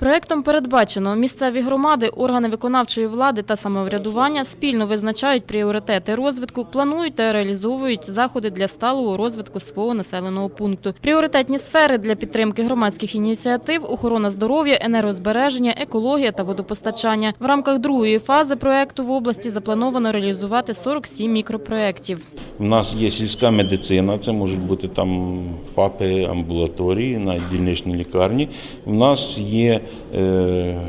Проектом передбачено місцеві громади, органи виконавчої влади та самоврядування спільно визначають пріоритети розвитку, планують та реалізовують заходи для сталого розвитку свого населеного пункту. Пріоритетні сфери для підтримки громадських ініціатив – охорона здоров'я, енергозбереження, екологія та водопостачання. В рамках другої фази проекту в області заплановано реалізувати 47 мікропроєктів. У нас є сільська медицина, це можуть бути там ФАПи, амбулаторії, навіть дільничні лікарні. У нас є е,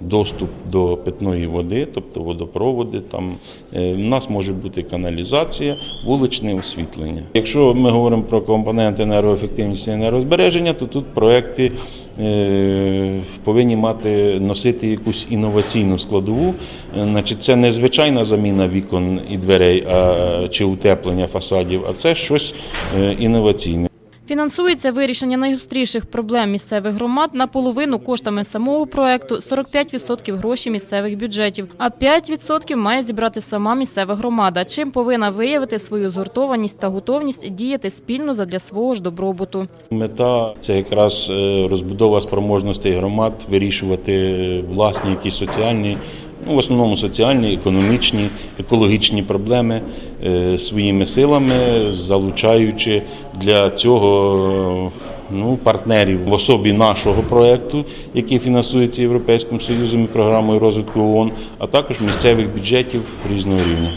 доступ до питної води, тобто водопроводи. Там е, у нас може бути каналізація, вуличне освітлення. Якщо ми говоримо про компоненти енергоефективності і енергозбереження, то тут проекти е, повинні мати носити якусь інноваційну складову. Е, Значить, це не звичайна заміна вікон і дверей а, чи утеплення фасадів, а це щось інноваційне. Фінансується вирішення найгостріших проблем місцевих громад наполовину коштами самого проекту, 45% гроші місцевих бюджетів, а 5% має зібрати сама місцева громада, чим повинна виявити свою згуртованість та готовність діяти спільно задля свого ж добробуту. Мета це якраз е, розбудова спроможностей громад вирішувати власні якісь соціальні, ну в основному соціальні, економічні, екологічні проблеми е, своїми силами, залучаючи для цього. е, Ну, партнерів в особі нашого проекту, який фінансується Європейським Союзом і програмою розвитку ООН, а також місцевих бюджетів різного рівня.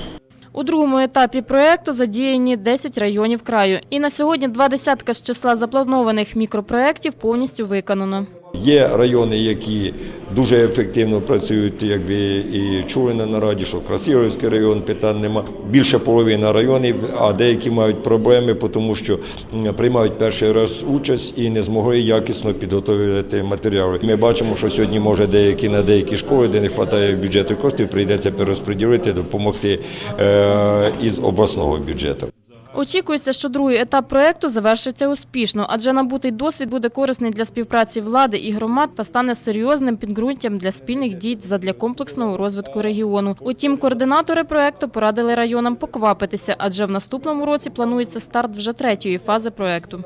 У другому етапі проекту задіяні 10 районів краю. І на сьогодні два десятка з числа запланованих мікропроєктів повністю виконано. Є райони, які дуже ефективно працюють, як ви і чули на нараді, що Красилівський район питань нема. Більше половина районів, а деякі мають проблеми, тому що приймають перший раз участь і не змогли якісно підготовити матеріали. Ми бачимо, що сьогодні може деякі на деякі школи, де не вистачає бюджету коштів, прийдеться перерозподілити, допомогти е, із обласного бюджету. Очікується, що другий етап проекту завершиться успішно, адже набутий досвід буде корисний для співпраці влади і громад та стане серйозним підґрунтям для спільних дій задля комплексного розвитку регіону. Утім, координатори проекту порадили районам поквапитися, адже в наступному році планується старт вже третьої фази проекту.